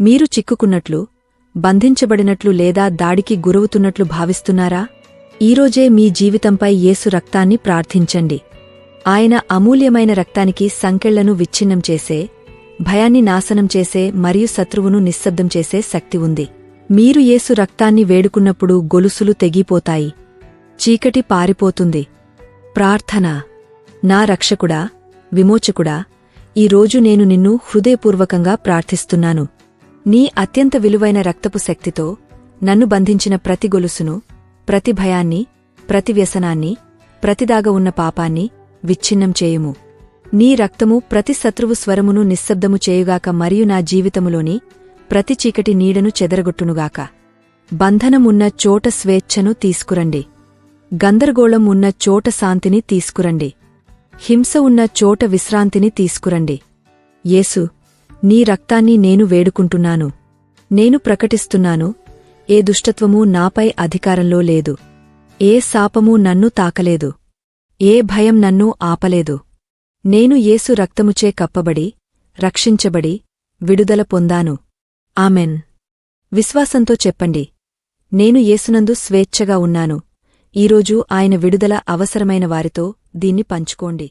మీరు చిక్కుకున్నట్లు బంధించబడినట్లు లేదా దాడికి గురవుతున్నట్లు భావిస్తున్నారా? ఈరోజే మీ జీవితంపై యేసు రక్తాన్ని ప్రార్థించండి. ఆయన అమూల్యమైన రక్తానికి సంకెళ్ళను విచ్ఛిన్నం చేసే భయాన్ని నాశనం చేసే మరియు శత్రువును నిశ్శబ్దం చేసే శక్తి ఉంది. మీరు యేసు రక్తాన్ని వేడుకున్నప్పుడు గొలుసులు తెగిపోతాయి. చీకటి పారిపోతుంది. ప్రార్థన. నా రక్షకుడా విమోచకుడా ఈరోజు నేను నిన్ను హృదయపూర్వకంగా ప్రార్థిస్తున్నాను. నీ అత్యంత విలువైన రక్తపు శక్తితో నన్ను బంధించిన ప్రతి గొలుసును ప్రతి భయాన్ని ప్రతి వ్యసనాన్ని ప్రతిదాగ ఉన్న పాపాన్ని విచ్ఛిన్నం చేయుము. నీ రక్తము ప్రతి శత్రువు స్వరమును నిశ్శబ్దము చేయుగాక మరియు నా జీవితములోని ప్రతి చీకటి నీడను చెదరగొట్టునుగాక. బంధనమున్న చోట స్వేచ్ఛను తీసుకురండి. గందరగోళం ఉన్న చోట శాంతిని తీసుకురండి. హింస ఉన్న చోట విశ్రాంతిని తీసుకురండి. యేసు నీ రక్తాన్ని నేను వేడుకుంటున్నాను. నేను ప్రకటిస్తున్నాను ఏ దుష్టత్వమూ నాపై అధికారంలో లేదు. ఏ శాపమూ నన్ను తాకలేదు. ఏ భయం నన్ను ఆపలేదు. నేను యేసు రక్తముచే కప్పబడి రక్షించబడి విడుదల పొందాను. ఆమెన్. విశ్వాసంతో చెప్పండి. నేను యేసునందు స్వేచ్ఛగా ఉన్నాను. ఈరోజు ఆయన విడుదల అవసరమైన వారితో దీన్ని పంచుకోండి.